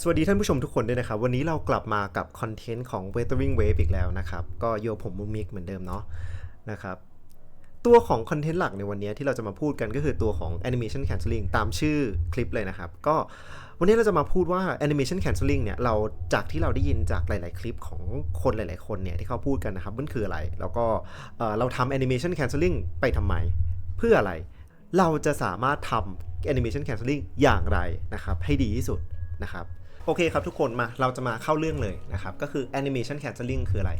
สวัสดีท่านผู้ชมทุกคนด้วยนะครับ วันนี้เรากลับมากับคอนเทนต์ของ Weathering Wave อีกแล้วนะครับ ก็โยผมมุมมิกเหมือนเดิมเนาะนะครับตัวของคอนเทนต์หลักในวันนี้ที่เราจะมาพูดกันก็คือตัวของ Animation Canceling ตามชื่อคลิปเลยนะครับ ก็วันนี้เราจะมาพูดว่า Animation Canceling เนี่ยเราจากที่เราได้ยินจากหลาย ๆ คลิปของคนหลาย ๆ คนเนี่ยที่เขาพูดกันนะครับมันคืออะไร แล้วก็เเราทำ Animation Canceling ไปทำไม เพื่ออะไรเราจะสามารถทำ Animation Canceling อย่างไรนะครับให้ดีที่สุดนะครับ โอเคครับทุกคนมาเราจะมาเข้าเรื่องเลยนะครับ ก็คือ Animation canceling คืออะไร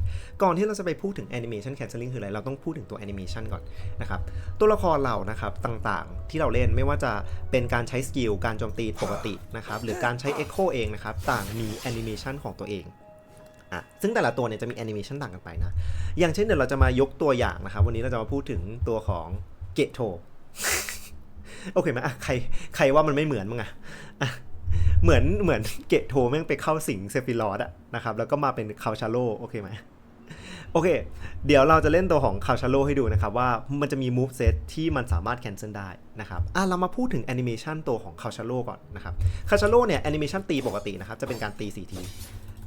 ก่อนที่เราจะไปพูดถึง Animation canceling คืออะไร เราต้องพูดถึงตัว Animation ก่อนนะครับ ตัวละครเรานะครับต่างๆ ที่เราเล่นไม่ว่าจะเป็นการใช้สกิลการโจมตีปกตินะครับ หรือการใช้ Echo เองนะครับ ต่างมี Animation ของตัวเองอะซึ่งแต่ละตัวเนี่ยจะมี Animation ต่างกันไปนะ อย่างเช่นเดี๋ยวเราจะมายกตัวอย่างนะครับ วันนี้เราจะมาพูดถึงตัวของเกโทโอเคไหมอะใครใครว่ามันไม่เหมือนมั้งอะอะ เหมือนเหมือนเกตโทแม่งไปเข้าสิงเซฟิลอดอะนะครับแล้วก็มาเป็นคาชาโลโอเคไหมโอเค เดี๋ยวเราจะเล่นตัวของคาชาโลให้ดูนะครับ ว่ามันจะมีมูฟเซตที่มันสามารถแคนเซิลได้นะครับอะเรามาพูดถึงแอนิเมชันตัวของคาชาโลก่อนนะครับคาชาโลเนี่ยแอนิเมชันตีปกตินะครับจะเป็นการตี4ที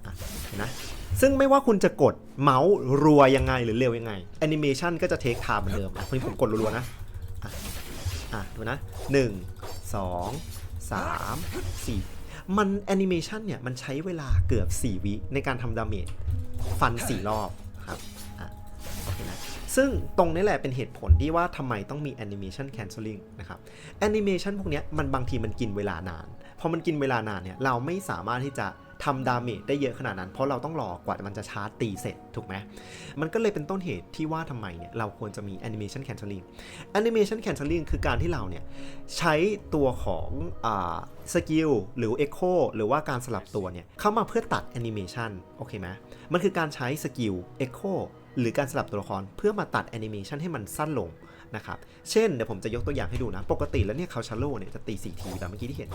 อะเห็นะซึ่งไม่ว่าคุณจะกดเมาส์รัวยังไงหรือเร็วยังไงแอนิเมชันก็จะเทคไทม์เหมือนเดิมอะคนนี้ผมกดรัวๆนะอะอะดูนะ 1 2 3 4 มันแอนิเมชันเนี่ยมันใช้เวลาเกือบ 4 วิในการทำดาเมจฟัน 4 รอบครับโอเคนะซึ่งตรงนี้แหละเป็นเหตุผลที่ว่าทำไมต้องมีแอนิเมชันแคนเซลลิงนะครับแอนิเมชันพวกนี้มันบางทีมันกินเวลานาน พอมันกินเวลานานเนี่ยเราไม่สามารถที่จะ ทำดาเมจได้เยอะขนาดนั้น เพราะเราต้องรอกว่ามันจะชาร์จตีเสร็จถูกไหมมันก็เลยเป็นต้นเหตุที่ว่าทำไมเนี่ยเราควรจะมี Animation Cancelling Animation Cancelling คือการที่เราเนี่ยใช้ตัวของสกิลหรือ Echo หรือว่าการสลับตัวเนี่ยเข้ามาเพื่อตัด Animation โอเคไหมมันคือการใช้สกิล Echo หรือการสลับตัวละครเพื่อมาตัด Animation ให้มันสั้นลงนะครับ เช่นเดี๋ยวผมจะยกตัวอย่างให้ดูนะ ปกติแล้วเนี่ยเขาชาโลเนี่ยจะตี 4 ทีแบบเมื่อกี้ที่เห็น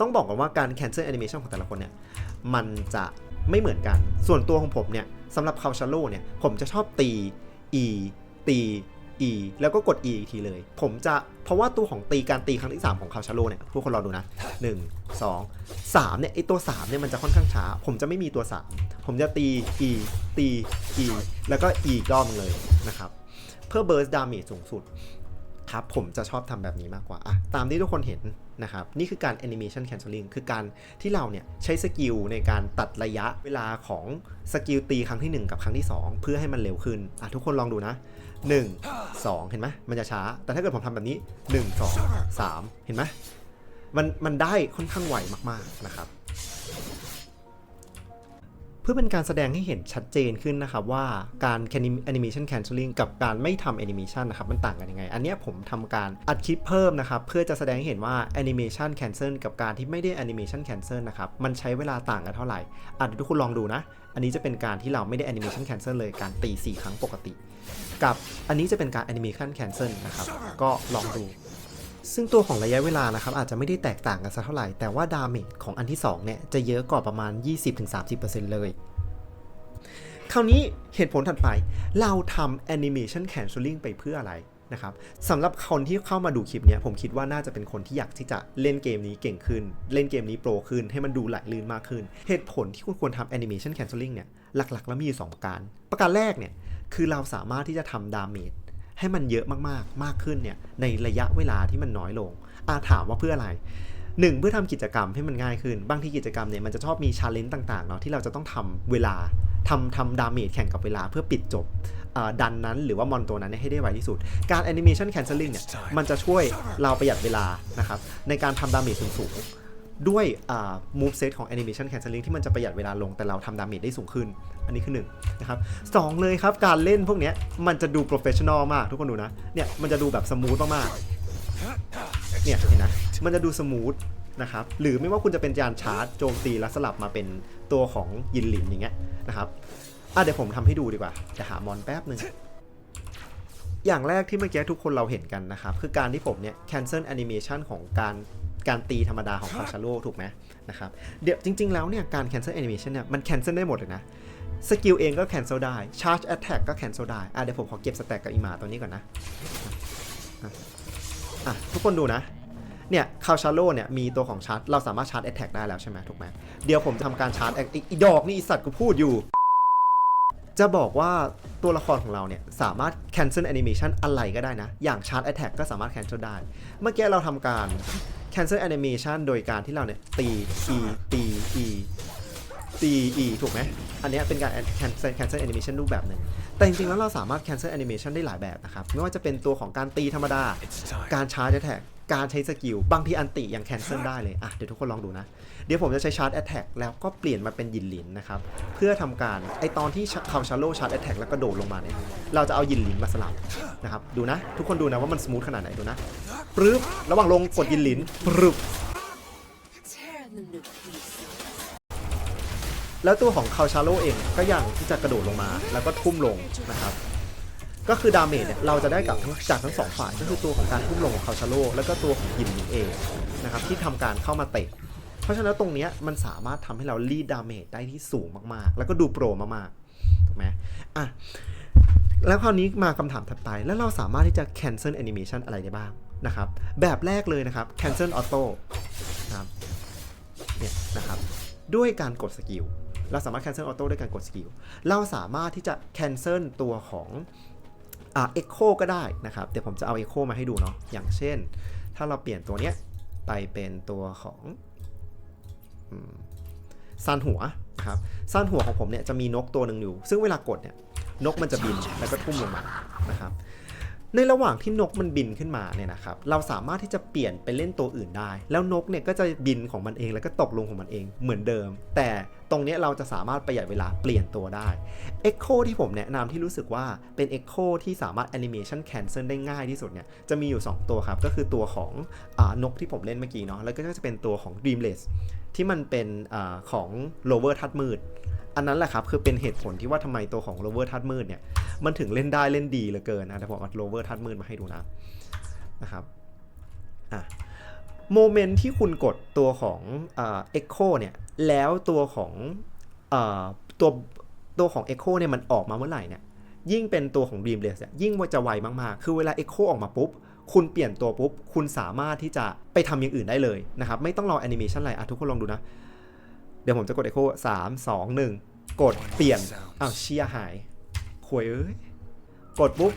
ต้องบอกก่อนว่าการ cancel animation ของแต่ละคนเนี่ย มันจะไม่เหมือนกัน ส่วนตัวของผมเนี่ยสำหรับคาชาโลเนี่ย ผมจะชอบตี e ตี e แล้วก็กด e อีกทีเลย ผมจะเพราะว่าตัวของตีการตีครั้งที่ 3 ของคาชาโลเนี่ย ทุกคนรอดูนะ 1 2 3เนี่ยไอตัว3เนี่ยมันจะค่อนข้างช้า ผมจะไม่มีตัว 3 ผมจะตี e ตี e แล้วก็ e อีกรอบนึงเลยนะครับเพื่อ burst damage สูงสุดครับผมจะชอบทำแบบนี้มากกว่าอะตามที่ทุกคนเห็น นะครับ นี่คือการ animation canceling คือการที่เราเนี่ยใช้สกิลในการตัดระยะเวลาของสกิลตีครั้งที่ 1 กับครั้งที่ 2 เพื่อให้มันเร็วขึ้นอะทุกคนลองดูนะ 1 2 เห็นไหมมันจะช้า แต่ถ้าเกิดผมทำแบบนี้ 1 2 3 เห็นไหมมันมันได้ค่อนข้างไวมากๆนะครับ พื่อเป็นการแสดงให้เห็นชัดเจนขึ้นนะครับว่าการ animation cancelling กับการไม่ทำ animation นะครับมันต่างกันยังไง อันนี้ผมทำการอัดคลิปเพิ่มนะครับเพื่อจะแสดงให้เห็นว่า animation cancel กับการที่ไม่ได้ animation cancel นะครับมันใช้เวลาต่างกันเท่าไหร่อะเดี๋ยวทุกคนลองดูนะ อันนี้จะเป็นการที่เราไม่ได้ animation cancel เลยการตี 4 ครั้งปกติ กับอันนี้จะเป็นการ animation cancel นะครับก็ลองดู ซึ่งตัวของระยะเวลานะครับอาจจะไม่ได้แตกต่างกันสักเท่าไหร่ แต่ว่าดาเมจของอันที่2เนี่ยจะเยอะกว่าประมาณ 20-30%เลย คราวนี้เหตุผลถัดไปเราทำ animation cancelling ไปเพื่ออะไรนะครับสำหรับคนที่เข้ามาดูคลิปเนี้ยผมคิดว่าน่าจะเป็นคนที่อยากที่จะเล่นเกมนี้เก่งขึ้น เล่นเกมนี้โปรขึ้น ให้มันดูไหลลื่นมากขึ้น เหตุผลที่คุณควรทำ animation cancelling เนี่ยหลักๆ แล้วมีอยู่สองประการ ประการแรกเนี่ยคือเราสามารถที่จะทำดาเมจ ให้มันเยอะมากๆ มากขึ้นเนี่ยในระยะเวลาที่มันน้อยลงอาถามว่าเพื่ออะไรหนึ่งเพื่อทำกิจกรรมให้มันง่ายขึ้น บางที่กิจกรรมเนี่ยมันจะชอบมีชาเลนจ์ต่างๆเนาะที่เราจะต้องทำเวลาทำทำดาเมจแข่งกับเวลาเพื่อปิดจบดันนั้นหรือว่ามอนตัวนั้นให้ได้ไวที่สุด การ Animation Cancelling เนี่ยมันจะช่วยเราประหยัดเวลานะครับในการทำดาเมจสูงๆ ด้วยอ่า move set ของ Animation Canceling ที่มันจะประหยัดเวลาลงแต่เราทำดาเมจได้สูงขึ้น อันนี้คือหนึ่งนะครับสองเลยครับ การเล่นพวกนี้มันจะดู professional มากทุกคนดูนะ เนี่ยมันจะดูแบบสมูทมากๆเนี่ยเห็นนะมันจะดูสมูทนะครับหรือไม่ว่าคุณจะเป็นจานชาร์จโจมตีแล้วสลับมาเป็นตัวของยินหลินอย่างเงี้ยนะครับอะเดี๋ยวผมทำให้ดูดีกว่าจะหามอนแป๊บหนึ่งอย่างแรกที่เมื่อกี้ทุกคนเราเห็นกันนะครับ คือการที่ผมเนี่ย cancel animation ของการ การตีธรรมดาของคาชาโ o ถูกไหมนะครับเดี๋ยวจริง ๆ แล้วเนี่ยการ cancel animation เนี่ยมัน cancel ได้หมดเลยนะสกิลเองก็ cancel ได้ charge attack ก็ cancel ได้อะเดี๋ยวผมขอเก็บสแต็กกับอีหมาตัวนี้ก่อนนะอะอะทุกคนดูนะเนี่ยคาวชาโลเนี่ยมีตัวของชาร์จเราสามารถชาร์จแอ t แทกได้แล้วใช่ไหมถูกไหมเดี๋ยวผมจะทำการชาร์จไอ้อีดอกนี่อีสัตว์กูพูดอยู่ จะบอกว่าตัวละครของเราเนี่ยสามารถ cancel animation อะไรก็ได้นะ อย่างชาร์จ attack ก็สามารถ cancel ได้ เมื่อกี้เราทำการ cancel animation โดยการที่เราเนี่ยตี e ตี e ตี e ถูกไหมอันเนี้ยเป็นการ cancel cancel animation รูปแบบหนึ่ง แต่จริงๆ แล้วเราสามารถ cancel animation ได้หลายแบบนะครับ ไม่ว่าจะเป็นตัวของการตีธรรมดา It's time. การชาร์จ attack การใช้สกิล บางทีอันติยัง cancel ได้เลย อะ เดี๋ยวทุกคนลองดูนะ เดี๋ยวผมจะใช้ชาร์จ attack แล้วก็เปลี่ยนมาเป็นหยินหลินนะครับ เพื่อทำการ ไอตอนที่เขาชาร์โลชาร์จ attack แล้วก็โดดลงมาเนี่ย เราจะเอาหยินหลินมาสลับนะครับ ดูนะ ทุกคนดูนะว่ามันสมูทขนาดไหนดูนะปรึ๊บระหว่างลงกดหยินหลินปรึ๊บ แล้วตัวของคาชาโลเองก็ยังที่จะกระโดดลงมาแล้วก็ทุ่มลงนะครับ ก็คือดาเมจเนี่ยเราจะได้กับทั้งจากทั้งสองฝ่ายก็คือตัวของการทุ่มลงของคาชาโลแล้วก็ตัวของยิมหนิงเองนะครับที่ทำการเข้ามาเตะ เพราะฉะนั้นตรงเนี้ยมันสามารถทำให้เรารีดดาเมจได้ที่สูงมากๆ แล้วก็ดูโปรมากๆถูกไหมอะแล้วคราวนี้มาคำถามถัดไป แล้วเราสามารถที่จะ cancel animation อะไรได้บ้างนะครับ แบบแรกเลยนะครับ cancel auto นะครับเนี่ยนะครับ ด้วยการกดสกิล เราสามารถ cancel auto ด้วยการกดสกิลเราสามารถที่จะ cancel ตัวของอ่า echo ก็ได้นะครับ เดี๋ยวผมจะเอา echo มาให้ดูเนาะอย่างเช่น ถ้าเราเปลี่ยนตัวเนี้ยไปเป็นตัวของซันหัวนะครับซันหัวของผมเนี่ยจะมีนกตัวหนึ่งอยู่ ซึ่งเวลากดเนี่ยนกมันจะบินแล้วก็ทุ่มลงมานะครับ ในระหว่างที่นกมันบินขึ้นมาเนี่ยนะครับ เราสามารถที่จะเปลี่ยนไปเล่นตัวอื่นได้ แล้วนกเนี่ยก็จะบินของมันเองแล้วก็ตกลงของมันเองเหมือนเดิม แต่ตรงนี้เราจะสามารถประหยัดเวลาเปลี่ยนตัวได้ Echo ที่ผมแนะนำที่รู้สึกว่าเป็น Echo ที่สามารถ Animation Cancel ได้ง่ายที่สุดเนี่ยจะมีอยู่ 2 ตัวครับ ก็คือตัวของอนกที่ผมเล่นเมื่อกี้เนาะแล้วก็จะเป็นตัวของ Dreamless ที่มันเป็นอของ Lower ทัดมืด อันนั้นแหละครับ คือเป็นเหตุผลที่ว่าทำไมตัวของ lower ทัดมืดเนี่ย มันถึงเล่นได้เล่นดีเหลือเกินนะแต่ผมเอา lower ทัดมืดมาให้ดูนะนะครับอะโมเมนต์ที่คุณกดตัวของเอ่อ echo เนี่ย แล้วตัวของอตัวตัวของ echo เนี่ยมันออกมาเมื่อไหร่เนี่ยยิ่งเป็นตัวของ Dreamless เนี่ยยิ่งว่าจะไวมาก ๆ คือเวลา Echo ออกมาปุ๊บ คุณเปลี่ยนตัวปุ๊บ คุณสามารถที่จะไปทำอย่างอื่นได้เลยนะครับ ไม่ต้องรอแอนิเมชันอะไรอะทุกคนลองดูนะ เดี๋ยวผมจะกด Echo 3 2 1 กดเปลี่ยนอ้าวเชียหายควยเอ้ย กดปุ๊บ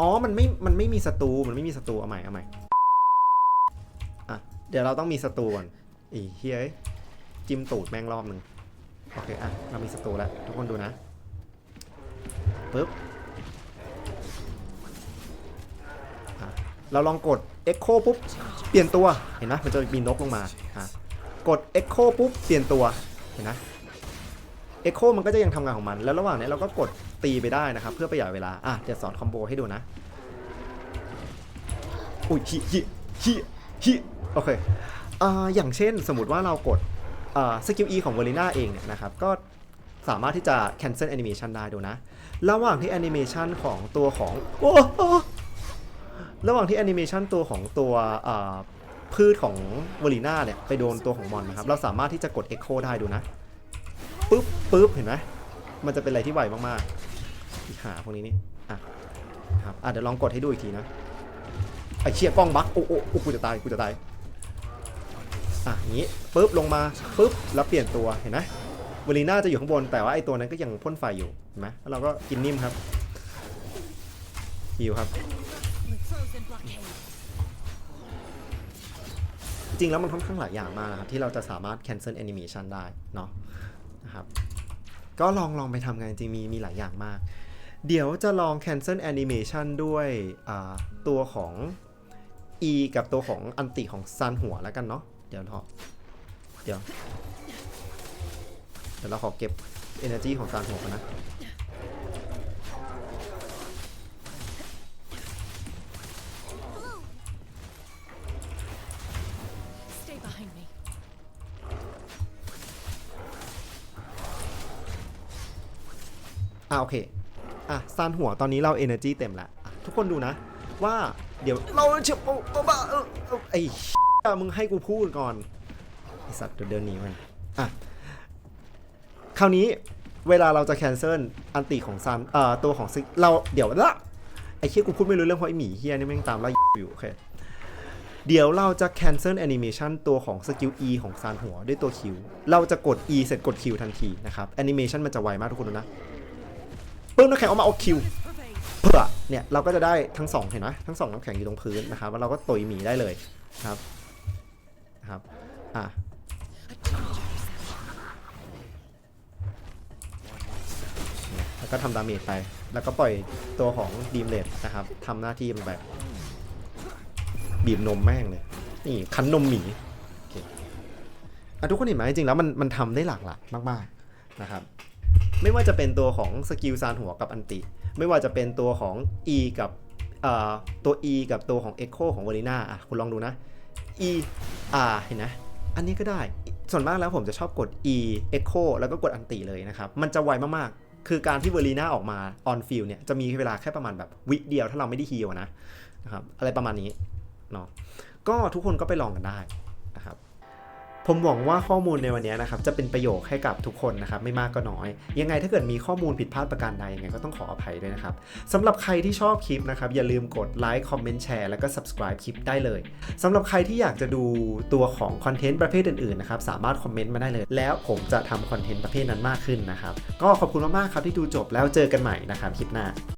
อ๋อ มันไม่ มันไม่มีศัตรู มันไม่มีศัตรูเอาใหม่เอาใหม่อะ เดี๋ยวเราต้องมีศัตรูก่อนอีเฮ้ยจิ้มตูดแม่งรอบหนึ่งโอเค อะ เรามีศัตรูแล้ว ทุกคนดูนะปึ๊บ เราลองกด Echo ปุ๊บ เปลี่ยนตัว เห็นไหมมันจะมีนกลงมาอะกด Echo ปุ๊บ เปลี่ยนตัว เห็นไหม Echo มันก็จะยังทำงานของมัน แล้วระหว่างนี้เราก็กดตีไปได้นะครับ เพื่อประหยัดเวลา อะเดี๋ยวสอนคอมโบให้ดูนะ อุ้ยฮิฮิฮิฮิโอเคอ่าอย่างเช่นสมมติว่าเรากดอ่าสกิล E ของเวลิน่าเองเนี่ยนะครับ ก็สามารถที่จะ cancel animation ได้ดูนะ ระหว่างที่ animation ของตัวของ โอ้ ระหว่างที่ animation ตัวของตัวพืชของเวลิน่าเนี่ยไปโดนตัวของมอนนะครับ เราสามารถที่จะกด echo ได้ดูนะปึ๊บปึ๊บเห็นไหมมันจะเป็นอะไรที่ไวมากๆอีหาพวกนี้นี่อะครับอะเดี๋ยวลองกดให้ดูอีกทีนะไอเชี่ยกล้องบักโอ้โอ้กูจะตายกูจะตายอะอย่างนี้ปึ๊บลงมาปึ๊บแล้วเปลี่ยนตัวเห็นไหมเวลีน่าจะอยู่ข้างบนแต่ว่าไอตัวนั้นก็ยังพ่นไฟอยู่เห็นไหมแล้วเราก็กินนิ่มครับฮิวครับ จริงแล้วมันค่อนข้างหลายอย่างมากนะครับ ที่เราจะสามารถ cancel animation ได้เนาะนะครับก็ลองลองไปทำกันจริงมีมีหลายอย่างมาก เดี๋ยวจะลอง cancel animation ด้วยตัวของ E กับตัวของอันติของซันหัวแล้วกันเนาะเดี๋ยวเราเดี๋ยวเดี๋ยวเราขอเก็บ energy ของซันหัวกันนะ อ่าโอเค อะซานหัวตอนนี้เรา energy เต็มแล้วอะทุกคนดูนะ ว่าเดี๋ยวเราเฉียบโอ้โอ้บ้าไอ้มึงให้กูพูดก่อนไอสัตว์ตัวเดินหนีมันอะคราวนี้เวลาเราจะ cancel อันติของซันเอ่อตัวของซิกเราเดี๋ยวละไอ้เชี่ยกูพูดไม่รู้เรื่องเพราะไอ้หมีเฮียนี่แม่งตามไล่อยู่โอเคเดี๋ยวเราจะ cancel animation ตัวของสกิล E ของซานหัวด้วยตัว Q เราจะกด E เสร็จกด Q ทันทีนะครับ animation มันจะไวมากทุกคนนะ ปึ้งน้ำแข็งออกมาเอา Q This pervades. เพื่อเนี่ยเราก็จะได้ทั้งสองเห็นไหมทั้งสองน้ำแข็งอยู่ตรงพื้นนะครับแล้วเราก็ตุยหมีได้เลยครับครับอะแล้วก็ทำดาเมจไป แล้วก็ปล่อยตัวของดีมเลดนะครับทำหน้าที่มันแบบบีบนมแม่งเลย นี่คั้นนมหมีอะทุกคนเห็นไหมจริงๆแล้วมันมันทำได้หลากหลายมาก ๆ นะครับ ไม่ว่าจะเป็นตัวของสกิลซานหัวกับอันติ ไม่ว่าจะเป็นตัวของ E กับตัว E กับตัวของ Echo ของวอลิน่าคุณลองดูนะ E R เห็นไหมอันนี้ก็ได้ ส่วนมากแล้วผมจะชอบกด E Echo แล้วก็กดอันติเลยนะครับ มันจะไวมากๆ คือการที่เวอลีน่าออกมา on field เนี่ย จะมีเวลาแค่ประมาณแบบวิเดียวถ้าเราไม่ได้ฮีลนะนะครับ อะไรประมาณนี้เนาะ ก็ทุกคนก็ไปลองกันได้นะครับ ผมหวังว่าข้อมูลในวันนี้นะครับจะเป็นประโยชน์ให้กับทุกคนนะครับไม่มากก็น้อย ยังไงถ้าเกิดมีข้อมูลผิดพลาดประการใดยังไงก็ต้องขออภัยด้วยนะครับสำหรับใครที่ชอบคลิปนะครับอย่าลืมกดไลค์คอมเมนต์แชร์แล้วก็ subscribe คลิปได้เลยสำหรับใครที่อยากจะดูตัวของคอนเทนต์ประเภทอื่นๆนะครับสามารถคอมเมนต์มาได้เลย แล้วผมจะทำคอนเทนต์ประเภทนั้นมากขึ้นนะครับก็ขอบคุณมากๆครับที่ดูจบแล้วเจอกันใหม่นะครับคลิปหน้า